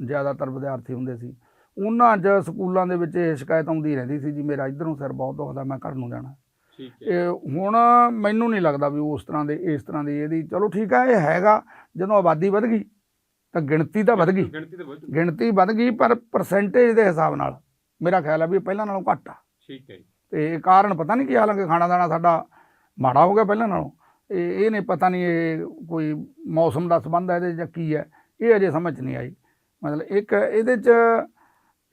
ਜ਼ਿਆਦਾਤਰ ਵਿਦਿਆਰਥੀ ਹੁੰਦੇ ਸੀ ਉਹਨਾਂ 'ਚ ਸਕੂਲਾਂ ਦੇ ਵਿੱਚ ਇਹ ਸ਼ਿਕਾਇਤ ਆਉਂਦੀ ਰਹਿੰਦੀ ਸੀ ਜੀ ਮੇਰਾ ਇਧਰੋਂ ਸਿਰ ਬਹੁਤ ਦੁਖਦਾ ਮੈਂ ਘਰ ਨੂੰ ਜਾਣਾ। ਠੀਕ ਇਹ ਹੁਣ ਮੈਨੂੰ ਨਹੀਂ ਲੱਗਦਾ ਵੀ ਉਸ ਤਰ੍ਹਾਂ ਦੇ ਇਸ ਤਰ੍ਹਾਂ ਦੀ ਇਹਦੀ ਚਲੋ ਠੀਕ ਹੈ ਇਹ ਹੈਗਾ ਜਦੋਂ ਆਬਾਦੀ ਵਧ ਗਈ ਤਾਂ ਗਿਣਤੀ ਤਾਂ ਵਧ ਗਈ। ਗਿਣਤੀ ਵਧ ਗਈ। ਪਰ ਪਰਸੈਂਟੇਜ ਦੇ ਹਿਸਾਬ ਨਾਲ। ਮੇਰਾ ਖਿਆਲ ਹੈ ਵੀ ਇਹ ਪਹਿਲਾਂ ਨਾਲੋਂ ਘੱਟ ਆ। ਠੀਕ ਹੈ ਜੀ। ਤੇ ਇਹ ਕਾਰਨ ਪਤਾ ਨਹੀਂ ਕੀ ਹਾਲਾਂਕਿ ਖਾਣਾ ਦਾਣਾ ਸਾਡਾ ਮਾੜਾ ਹੋ ਗਿਆ ਪਹਿਲਾਂ ਨਾਲੋਂ। ਇਹ ਇਹ ਨਹੀਂ ਪਤਾ ਨਹੀਂ ਇਹ ਕੋਈ ਮੌਸਮ ਦਾ ਸੰਬੰਧ ਹੈ ਇਹਦੇ ਜਾਂ ਕੀ ਹੈ ਇਹ ਅਜੇ ਸਮਝ ਨਹੀਂ ਆਈ। ਮਤਲਬ ਇੱਕ ਇਹਦੇ 'ਚ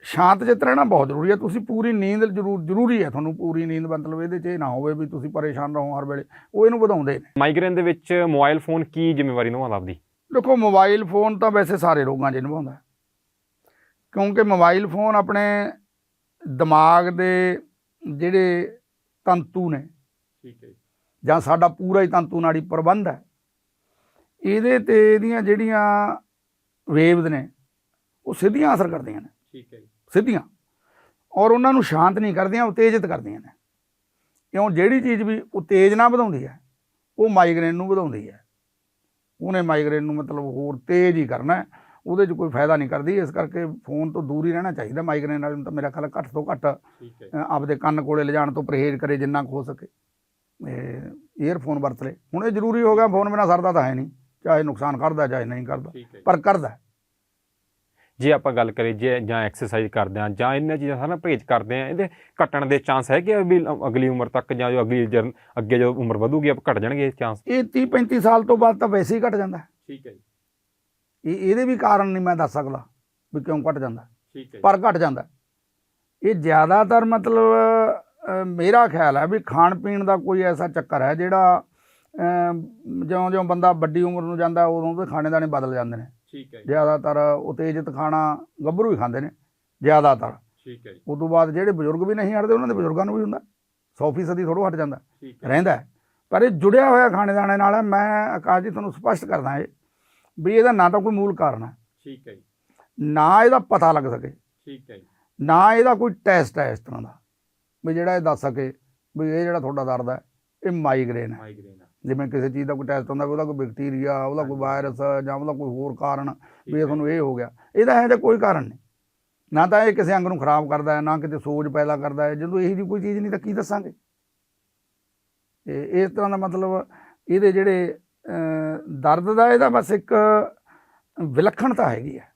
ਸ਼ਾਂਤ ਚਿੱਤ ਰਹਿਣਾ ਬਹੁਤ ਜ਼ਰੂਰੀ ਹੈ ਤੁਸੀਂ ਪੂਰੀ ਨੀਂਦ ਜ਼ਰੂਰ ਜ਼ਰੂਰੀ ਹੈ ਤੁਹਾਨੂੰ ਪੂਰੀ ਨੀਂਦ ਮਤਲਬ ਇਹਦੇ 'ਚ ਇਹ ਨਾ ਹੋਵੇ ਵੀ ਤੁਸੀਂ ਪਰੇਸ਼ਾਨ ਰਹੋ ਹਰ ਵੇਲੇ। ਉਹ ਇਹਨੂੰ ਵਧਾਉਂਦੇ ਨੇ। ਮਾਈਗ੍ਰੇਨ ਦੇ ਵਿੱਚ ਮੋਬਾਈਲ ਫੋਨ ਕੀ ਜ਼ਿੰਮੇਵਾਰੀ ਨਿਭਾਉਂਦਾ ਆਪਦੀ? ਦੇਖੋ ਮੋਬਾਈਲ ਫੋਨ ਤਾਂ ਵੈਸੇ ਸਾਰੇ ਰੋਗਾਂ 'ਚ ਨਿਭਾਉਂਦਾ। ਕਿਉਂਕਿ ਮੋਬਾਈਲ ਫੋਨ ਆਪਣੇ ਦਿਮਾਗ ਦੇ ਜਿਹੜੇ ਤੰਤੂ ਨੇ ਠੀਕ ਹੈ ਜੀ। ਸਾਡਾ ਪੂਰਾ ਹੀ ਤੰਤੂ ਨਾੜੀ ਪ੍ਰਬੰਧ ਹੈ ਇਹਦੇ ਤੇ ਇਹਦੀਆਂ ਜਿਹੜੀਆਂ ਵੇਵਜ਼ ਨੇ ਉਹ ਸਿੱਧੀਆਂ ਅਸਰ ਕਰਦੀਆਂ ਨੇ। ਠੀਕ ਹੈ ਸਿੱਧੀਆਂ। ਔਰ ਉਹਨਾਂ ਨੂੰ ਸ਼ਾਂਤ ਨਹੀਂ ਕਰਦੀਆਂ ਉਤੇਜਿਤ ਕਰਦੀਆਂ ਨੇ। ਕਿਉਂ? ਜਿਹੜੀ ਚੀਜ਼ ਵੀ ਉਤੇਜਨਾ ਵਧਾਉਂਦੀ ਹੈ ਉਹ ਮਾਈਗ੍ਰੇਨ ਨੂੰ ਵਧਾਉਂਦੀ ਹੈ। ਉਹਨੇ ਮਾਈਗ੍ਰੇਨ ਨੂੰ ਮਤਲਬ ਹੋਰ ਤੇਜ਼ ਹੀ ਕਰਨਾ ਹੈ। ਉਹਦੇ 'ਚ ਕੋਈ ਫਾਇਦਾ ਨਹੀਂ ਕਰਦੀ ਇਸ ਕਰਕੇ ਫੋਨ ਤੋਂ ਦੂਰ ਹੀ ਰਹਿਣਾ ਚਾਹੀਦਾ ਮਾਈਗ੍ਰੇਨ ਵਾਲੇ ਨੂੰ ਤਾਂ ਮੇਰਾ ਖਿਆਲ ਹੈ ਘੱਟ ਤੋਂ ਘੱਟ ਹੈ ਆਪਦੇ ਕੰਨ ਕੋਲੇ ਲਿਜਾਣ ਤੋਂ ਪਰਹੇਜ਼ ਕਰੇ ਜਿੰਨਾ ਕੁ ਹੋ ਸਕੇ। ਈਅਰਫੋਨ ਵਰਤ ਲੇ। ਹੁਣ ਇਹ ਜ਼ਰੂਰੀ ਹੋ ਗਿਆ ਫੋਨ ਬਿਨਾ ਸਰਦਾ ਤਾਂ ਹੈ ਨਹੀਂ। ਚਾਹੇ ਨੁਕਸਾਨ ਕਰਦਾ ਚਾਹੇ ਨਹੀਂ ਕਰਦਾ ਹੈ ਪਰ ਕਰਦਾ ਜੇ ਆਪਾਂ ਗੱਲ ਕਰੀਏ ਜੇ ਜਾਂ ਐਕਸਰਸਾਈਜ਼ ਕਰਦੇ ਆ ਜਾਂ ਇਹਨਾਂ ਚੀਜ਼ਾਂ ਸਾਰਾ ਪਰਹੇਜ਼ ਕਰਦੇ ਆ ਇਹਦੇ ਘਟਣ ਦੇ ਚਾਂਸ ਹੈਗੇ ਆ ਵੀ ਅਗਲੀ ਉਮਰ ਤੱਕ ਜਾਂ ਜੋ ਅਗਲੀ ਜਰਨ ਅੱਗੇ ਜਦੋਂ ਉਮਰ ਵਧੂਗੀ ਆਪ ਘਟ ਜਾਣਗੇ ਚਾਂਸ ਇਹ 30 35 ਸਾਲ ਤੋਂ ਬਾਅਦ ਤਾਂ ਵੈਸੇ ਹੀ ਘਟ ਜਾਂਦਾ ਹੈ। ਠੀਕ ਹੈ ਜੀ। ਇਹ ਇਹਦੇ ਵੀ ਕਾਰਨ ਨਹੀਂ ਮੈਂ ਦੱਸ ਸਕਦਾ ਵੀ ਕਿਉਂ ਘਟ ਜਾਂਦਾ। ਠੀਕ ਹੈ ਪਰ ਘਟ ਜਾਂਦਾ। ਇਹ ਜ਼ਿਆਦਾਤਰ ਮਤਲਬ ਮੇਰਾ ਖਿਆਲ ਹੈ ਵੀ ਖਾਣ ਪੀਣ ਦਾ ਕੋਈ ਐਸਾ ਚੱਕਰ ਹੈ ਜਿਹੜਾ ਜਿਉਂ ਜਿਉਂ ਬੰਦਾ ਵੱਡੀ ਉਮਰ ਨੂੰ ਜਾਂਦਾ ਉਦੋਂ ਉਹਦੇ ਖਾਣੇ ਦਾਣੇ ਬਦਲ ਜਾਂਦੇ ਨੇ। ਠੀਕ ਹੈ ਜ਼ਿਆਦਾਤਰ ਉਤੇਜਿਤ ਖਾਣਾ ਗੱਭਰੂ ਹੀ ਖਾਂਦੇ ਨੇ ਜ਼ਿਆਦਾਤਰ। ਠੀਕ ਹੈ ਉਸ ਤੋਂ ਬਾਅਦ ਜਿਹੜੇ ਬਜ਼ੁਰਗ ਵੀ ਨਹੀਂ ਹਟਦੇ ਉਹਨਾਂ ਦੇ ਬਜ਼ੁਰਗਾਂ ਨੂੰ ਵੀ ਹੁੰਦਾ। 100% ਥੋੜ੍ਹਾ ਹਟ ਜਾਂਦਾ ਰਹਿੰਦਾ। ਪਰ ਇਹ ਜੁੜਿਆ ਹੋਇਆ ਖਾਣੇ ਦਾਣੇ ਨਾਲ ਮੈਂ ਆਕਾਸ਼ ਜੀ ਤੁਹਾਨੂੰ ਸਪਸ਼ਟ ਕਰਦਾ ਇਹ। ਵੀ ਇਹਦਾ ਨਾ ਤਾਂ ਕੋਈ ਮੂਲ ਕਾਰਨ ਹੈ ਠੀਕ ਹੈ ਜੀ। ਨਾ ਇਹਦਾ ਪਤਾ ਲੱਗ ਸਕੇ। ਠੀਕ ਹੈ ਜੀ। ਨਾ ਇਹਦਾ ਕੋਈ ਟੈਸਟ ਹੈ ਇਸ ਤਰ੍ਹਾਂ ਦਾ। ਵੀ ਜਿਹੜਾ ਇਹ ਦੱਸ ਸਕੇ ਵੀ ਇਹ ਜਿਹੜਾ ਤੁਹਾਡਾ ਦਰਦ ਹੈ ਇਹ ਮਾਈਗ੍ਰੇਨ ਹੈ ਮਾਈਗ੍ਰੇਨ ਜਿਵੇਂ ਕਿਸੇ ਚੀਜ਼ ਦਾ ਕੋਈ ਟੈਸਟ ਹੁੰਦਾ ਵੀ ਉਹਦਾ ਕੋਈ ਬੈਕਟੀਰੀਆ ਉਹਦਾ ਕੋਈ ਵਾਇਰਸ ਜਾਂ ਉਹਦਾ ਕੋਈ ਹੋਰ ਕਾਰਨ ਵੀ ਇਹ ਤੁਹਾਨੂੰ ਇਹ ਹੋ ਗਿਆ। ਇਹਦਾ ਹੈ ਜਾਂ ਕੋਈ ਕਾਰਨ ਨਹੀਂ। ਨਾ ਤਾਂ ਇਹ ਕਿਸੇ ਅੰਗ ਨੂੰ ਖਰਾਬ ਕਰਦਾ ਹੈ ਨਾ ਕਿਤੇ ਸੋਜ ਪੈਦਾ ਕਰਦਾ ਹੈ। ਜਦੋਂ ਇਹੀ ਜਿਹੀ ਕੋਈ ਚੀਜ਼ ਨਹੀਂ ਤਾਂ ਕੀ ਦੱਸਾਂਗੇ? ਇਹ ਇਸ ਤਰ੍ਹਾਂ ਦਾ ਮਤਲਬ ਇਹਦੇ ਜਿਹੜੇ ਦਰਦ ਦਾ ਇਹਦਾ ਬਸ ਇੱਕ ਵਿਲੱਖਣਤਾ ਹੈਗੀ ਹੈ।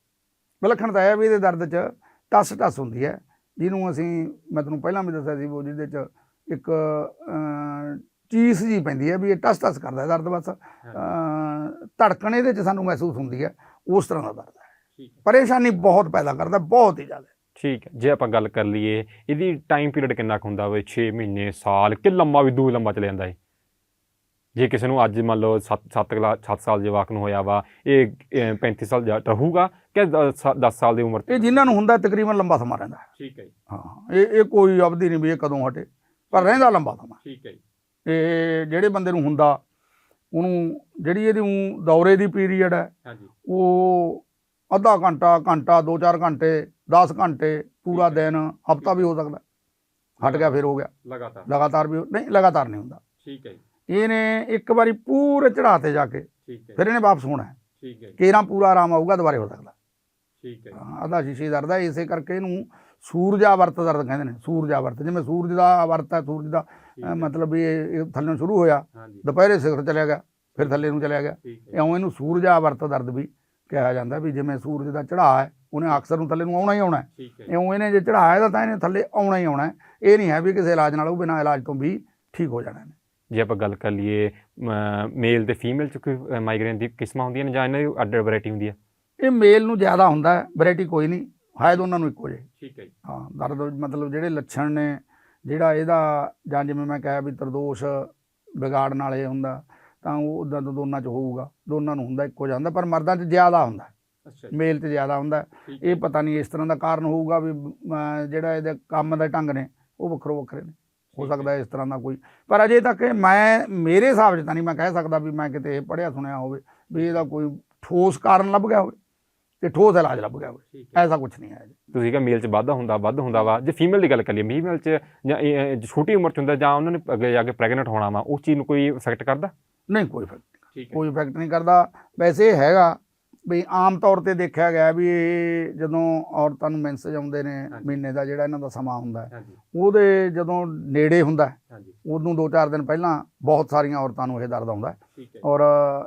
ਵਿਲੱਖਣਤਾ ਹੈ ਵੀ ਇਹਦੇ ਦਰਦ 'ਚ ਟਸ ਟਸ ਹੁੰਦੀ ਹੈ। ਜਿਹਨੂੰ ਅਸੀਂ ਮੈਂ ਤੁਹਾਨੂੰ ਪਹਿਲਾਂ ਵੀ ਦੱਸਿਆ ਸੀ ਉਹ ਜਿਹਦੇ 'ਚ ਇੱਕ ਚੀਸ ਜੀ ਪੈਂਦੀ ਹੈ ਵੀ ਇਹ ਟਸ ਟਸ ਕਰਦਾ ਹੈ ਦਰਦ ਬਸ। ਧੜਕਣ ਇਹਦੇ 'ਚ ਸਾਨੂੰ ਮਹਿਸੂਸ ਹੁੰਦੀ ਹੈ ਉਸ ਤਰ੍ਹਾਂ ਦਾ ਦਰਦ ਹੈ। ਪਰੇਸ਼ਾਨੀ ਬਹੁਤ ਪੈਦਾ ਕਰਦਾ ਬਹੁਤ ਹੀ ਜ਼ਿਆਦਾ। ਠੀਕ ਹੈ। ਜੇ ਆਪਾਂ ਗੱਲ ਕਰ ਲਈਏ ਇਹਦੀ ਟਾਈਮ ਪੀਰੀਅਡ ਕਿੰਨਾ ਕੁ ਹੁੰਦਾ ਵੇ? 6 ਮਹੀਨੇ ਸਾਲ ਕਿ ਲੰਮਾ ਵੀ ਦੂ ਲੰਮਾ ਚਲੇ ਜਾਂਦਾ ਹੈ ਜੇ ਕਿਸੇ ਨੂੰ ਅੱਜ ਮੰਨ ਲਓ 7 7 7 ਸਾਲ ਜਵਾਕ ਨੂੰ ਹੋਇਆ ਵਾ ਇਹ ਅਹ, 35 ਸਾਲ ਰਹੂਗਾ ਕਿ 10 ਸਾਲ ਦੀ ਉਮਰ ਇਹ ਜਿਨ੍ਹਾਂ ਨੂੰ ਹੁੰਦਾ ਤਕਰੀਬਨ ਲੰਬਾ ਸਮਾਂ ਰਹਿੰਦਾ। ਠੀਕ ਹੈ ਜੀ। ਹਾਂ ਇਹ ਇਹ ਕੋਈ ਅਵਧੀ ਨਹੀਂ ਵੀ ਇਹ ਕਦੋਂ ਹਟੇ ਪਰ ਰਹਿੰਦਾ ਲੰਬਾ ਸਮਾਂ। ਠੀਕ ਹੈ ਜੀ। ਇਹ ਜਿਹੜੇ ਬੰਦੇ ਨੂੰ ਹੁੰਦਾ ਉਹਨੂੰ ਜਿਹੜੀ ਇਹਦੀ ਦੌਰੇ ਦੀ ਪੀਰੀਅਡ ਹੈ ਹਾਂਜੀ। ਉਹ ਅੱਧਾ ਘੰਟਾ ਘੰਟਾ 2-4 ਘੰਟੇ 10 ਘੰਟੇ ਪੂਰਾ ਦਿਨ ਹਫਤਾ ਵੀ ਹੋ ਸਕਦਾ। ਹਟ ਗਿਆ ਫਿਰ ਹੋ ਗਿਆ। ਲਗਾਤਾਰ। ਲਗਾਤਾਰ ਵੀ ਨਹੀਂ ਲਗਾਤਾਰ ਨਹੀਂ ਹੁੰਦਾ। ਠੀਕ ਹੈ ਜੀ। ਇਹਨੇ ਇੱਕ ਵਾਰੀ ਪੂਰੇ ਚੜ੍ਹਾਅ ਤੇ ਜਾ ਕੇ ਠੀਕ ਹੈ ਫਿਰ ਇਹਨੇ ਵਾਪਸ ਹੋਣਾ ਠੀਕ ਹੈ ਕੇਰਾਂ ਪੂਰਾ ਆਰਾਮ ਆਊਗਾ ਦੁਬਾਰੇ ਹੋ ਸਕਦਾ। ਠੀਕ ਹੈ ਅੱਧਾ ਸ਼ੀਸ਼ੇ ਦਰਦ ਹੈ ਇਸੇ ਕਰਕੇ ਇਹਨੂੰ ਸੂਰਜਾ ਵਰਤ ਦਰਦ ਕਹਿੰਦੇ ਨੇ ਸੂਰਜਾ ਵਰਤ ਜਿਵੇਂ ਸੂਰਜ ਦਾ ਵਰਤ ਹੈ ਸੂਰਜ ਦਾ। ਮਤਲਬ ਇਹ ਥੱਲੇ ਨੂੰ ਸ਼ੁਰੂ ਹੋਇਆ ਦੁਪਹਿਰੇ ਸਿਖਰ ਚਲਿਆ ਗਿਆ ਫਿਰ ਥੱਲੇ ਨੂੰ ਚਲਿਆ ਗਿਆ। ਇਉਂ ਇਹਨੂੰ ਸੂਰਜਾ ਵਰਤ ਦਰਦ ਵੀ ਕਿਹਾ ਜਾਂਦਾ ਵੀ ਜਿਵੇਂ ਸੂਰਜ ਦਾ ਚੜਾਅ ਹੈ ਉਹਨੇ ਅਕਸਰ ਨੂੰ ਥੱਲੇ ਨੂੰ ਆਉਣਾ ਹੀ ਆਉਣਾ ਇਉਂ ਇਹਨੇ ਜੇ ਚੜਾਅ ਹੈ ਤਾਂ ਇਹਨੇ ਥੱਲੇ ਆਉਣਾ ਹੀ ਆਉਣਾ ਹੈ। ਇਹ ਨਹੀਂ ਹੈ ਵੀ ਕਿਸੇ ਇਲਾਜ ਨਾਲ ਉਹ ਬਿਨਾਂ ਇਲਾਜ ਤੋਂ ਵੀ ਠੀਕ ਹੋ ਜਾਣਾ ਜੇ ਆਪਾਂ ਗੱਲ ਕਰ ਲਈਏ ਮੇਲ ਤੇ ਫੀਮੇਲ ਚ ਕੋਈ ਮਾਈਗ੍ਰੇਨ ਦੀ ਕਿਸਮਾਂ ਹੁੰਦੀਆਂ ਨੇ ਜਾਂ ਇਹਨਾਂ ਦੀ ਅੱਡ ਵੈਰਾਈਟੀ ਹੁੰਦੀ ਹੈ ਇਹ ਮੇਲ ਨੂੰ ਜ਼ਿਆਦਾ ਹੁੰਦਾ ਹੈ ਵੈਰਾਈਟੀ ਕੋਈ ਨਹੀਂ ਹੈ ਦੋਨਾਂ ਨੂੰ ਇੱਕੋ ਜਿਹੇ। ਠੀਕ ਹੈ ਜੀ। ਹਾਂ ਦਰਦ ਮਤਲਬ ਜਿਹੜੇ ਲੱਛਣ ਨੇ ਜਿਹੜਾ ਇਹਦਾ ਜਾਂ ਜਿਵੇਂ ਮੈਂ ਕਿਹਾ ਵੀ ਤਰਦੋਸ਼ ਵਿਗਾੜਨ ਵਾਲੇ ਹੁੰਦਾ ਤਾਂ ਉਹ ਉਦਾਂ ਤਾਂ ਦੋਨਾਂ 'ਚ ਹੋਊਗਾ ਦੋਨਾਂ ਨੂੰ ਹੁੰਦਾ ਇੱਕੋ ਜਿਹਾ ਹੁੰਦਾ ਪਰ ਮਰਦਾਂ 'ਚ ਜ਼ਿਆਦਾ ਹੁੰਦਾ ਅੱਛਾ ਮੇਲ 'ਚ ਜ਼ਿਆਦਾ ਹੁੰਦਾ ਇਹ ਪਤਾ ਨਹੀਂ ਇਸ ਤਰ੍ਹਾਂ ਦਾ ਕਾਰਨ ਹੋਊਗਾ ਵੀ ਜਿਹੜਾ ਇਹਦੇ ਕੰਮ ਦੇ ਢੰਗ ਨੇ ਉਹ ਵੱਖਰੋ ਵੱਖਰੇ ਨੇ। ਹੋ ਸਕਦਾ ਇਸ ਤਰ੍ਹਾਂ ਦਾ ਕੋਈ। ਪਰ ਅਜੇ ਤੱਕ ਮੈਂ ਮੇਰੇ ਹਿਸਾਬ 'ਚ ਤਾਂ ਨਹੀਂ ਮੈਂ ਕਹਿ ਸਕਦਾ ਵੀ ਮੈਂ ਕਿਤੇ ਪੜ੍ਹਿਆ ਸੁਣਿਆ ਹੋਵੇ ਵੀ ਇਹਦਾ ਕੋਈ ਠੋਸ ਕਾਰਨ ਲੱਭ ਗਿਆ ਹੋਵੇ ਤੇ ਠੋਸ ਇਲਾਜ ਲੱਭ ਗਿਆ ਹੋਵੇ। ਐਸਾ ਕੁਝ ਨਹੀਂ ਹੈ ਜੀ ਤੁਸੀਂ ਕਿਹਾ ਮੇਲ ਚ ਵਾਧਾ ਹੁੰਦਾ ਵੱਧ ਹੁੰਦਾ ਵਾ। ਜੇ ਫੀਮੇਲ ਦੀ ਗੱਲ ਕਰੀਏ ਫੀਮੇਲ ਚ ਜਾਂ ਛੋਟੀ ਉਮਰ ਚ ਹੁੰਦਾ ਜਾਂ ਉਹਨਾਂ ਨੇ ਅੱਗੇ ਜਾ ਕੇ ਪ੍ਰੈਗਨੈਂਟ ਹੋਣਾ ਵਾ ਉਸ ਚੀਜ਼ ਨੂੰ ਕੋਈ ਇਫੈਕਟ ਕਰਦਾ? ਨਹੀਂ ਕੋਈ ਠੀਕ ਕੋਈ ਇਫੈਕਟ ਨਹੀਂ ਕਰਦਾ। ਵੈਸੇ ਹੈਗਾ ਵੀ ਆਮ ਤੌਰ ਤੇ ਦੇਖਿਆ ਗਿਆ ਵੀ ਜਦੋਂ ਔਰਤਾਂ ਨੂੰ ਮੈਂਸੇਜ ਆਉਂਦੇ ਨੇ। ਮਹੀਨੇ ਦਾ ਜਿਹੜਾ ਇਹਨਾਂ ਦਾ ਸਮਾਂ ਹੁੰਦਾ ਉਹਦੇ ਜਦੋਂ ਨੇੜੇ ਹੁੰਦਾ ਉਦੋਂ 2-4 ਦਿਨ ਪਹਿਲਾਂ ਬਹੁਤ ਸਾਰੀਆਂ ਔਰਤਾਂ ਨੂੰ ਇਹ ਦਰਦ ਆਉਂਦਾ ਔਰ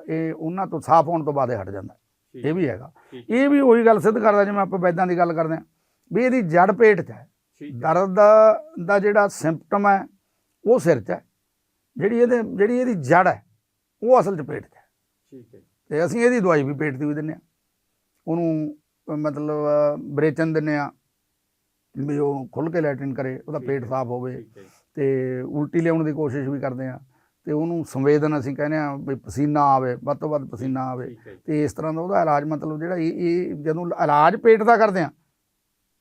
ਇਹ ਉਹਨਾਂ ਤੋਂ ਸਾਫ਼ ਹੋਣ ਤੋਂ ਬਾਅਦ ਇਹ ਹਟ ਜਾਂਦਾ ਇਹ ਵੀ ਹੈਗਾ। ਇਹ ਵੀ ਉਹੀ ਗੱਲ ਸਿੱਧ ਕਰਦਾ ਜਿਵੇਂ ਆਪਾਂ ਵੈਦਾਂ ਦੀ ਗੱਲ ਕਰਦੇ ਹਾਂ ਵੀ ਇਹਦੀ ਜੜ ਪੇਟ 'ਚ ਹੈ। ਦਰਦ ਦਾ ਜਿਹੜਾ ਸਿੰਪਟਮ ਹੈ ਉਹ ਸਿਰ 'ਚ ਹੈ। ਜਿਹੜੀ ਇਹਦੇ ਜਿਹੜੀ ਇਹਦੀ ਜੜ ਹੈ ਉਹ ਅਸਲ 'ਚ ਪੇਟ 'ਚ ਹੈ। ਠੀਕ ਹੈ ਤੇ ਅਸੀਂ ਇਹਦੀ ਦਵਾਈ ਵੀ ਪੇਟ ਦੀ ਵੀ ਦਿੰਨੇ ਆ ਉਹਨੂੰ ਮਤਲਬ ਬਰੇਚਨ ਦਿੰਨੇ ਆ ਵੀ ਉਹ ਖੁੱਲ ਕੇ ਲੈਟਰਿਨ ਕਰੇ ਉਹਦਾ ਪੇਟ। ਸਾਫ਼ ਹੋਵੇ ਤੇ ਉਲਟੀ ਲਿਆਉਣ ਦੀ ਕੋਸ਼ਿਸ਼ ਵੀ ਕਰਦੇ ਆ ਤੇ ਉਹਨੂੰ ਸੰਵੇਦਨ ਅਸੀਂ ਕਹਿੰਦੇ ਆ ਵੀ ਪਸੀਨਾ ਆਵੇ ਵੱਧ ਤੋਂ ਵੱਧ ਪਸੀਨਾ ਆਵੇ ਤੇ ਇਸ ਤਰ੍ਹਾਂ ਦਾ ਉਹਦਾ ਇਲਾਜ ਮਤਲਬ ਜਿਹੜਾ ਇਹ ਇਹ ਜਦੋਂ ਇਲਾਜ ਪੇਟ ਦਾ ਕਰਦੇ ਆ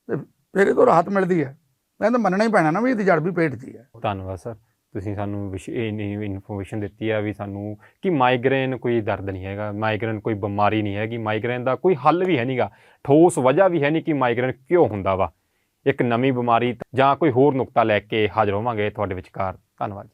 ਤੇ ਫਿਰ ਇਹ ਤੋਂ ਰਾਹਤ ਮਿਲਦੀ ਹੈ। ਮੈਂ ਤਾਂ ਮੰਨਣਾ ਹੀ ਪੈਣਾ ਨਾ ਵੀ ਇਹਦੀ ਜੜ ਵੀ ਪੇਟ 'ਚ ਹੀ ਹੈ। ਧੰਨਵਾਦ ਸਰ। ਤੁਸੀਂ ਸਾਨੂੰ ਵਿਸ਼- ਇੰਨੀ ਇਨਫੋਰਮੇਸ਼ਨ ਦਿੱਤੀ ਆ ਵੀ ਸਾਨੂੰ ਕਿ ਮਾਈਗ੍ਰੇਨ ਕੋਈ ਦਰਦ ਨਹੀਂ ਹੈਗਾ ਮਾਈਗ੍ਰੇਨ ਕੋਈ ਬਿਮਾਰੀ ਨਹੀਂ ਹੈਗੀ ਮਾਈਗ੍ਰੇਨ ਦਾ ਕੋਈ ਹੱਲ ਵੀ ਹੈ ਨਹੀਂਗਾ ਠੋਸ ਵਜ੍ਹਾ ਵੀ ਹੈ ਨਹੀਂ ਕਿ ਮਾਈਗ੍ਰੇਨ ਕਿਉਂ ਹੁੰਦਾ ਵਾ। ਇੱਕ ਨਵੀਂ ਬਿਮਾਰੀ ਜਾਂ ਕੋਈ ਹੋਰ ਨੁਕਤਾ ਲੈ ਕੇ ਹਾਜ਼ਰ ਹੋਵਾਂਗੇ ਤੁਹਾਡੇ ਵਿਚਕਾਰ। ਧੰਨਵਾਦ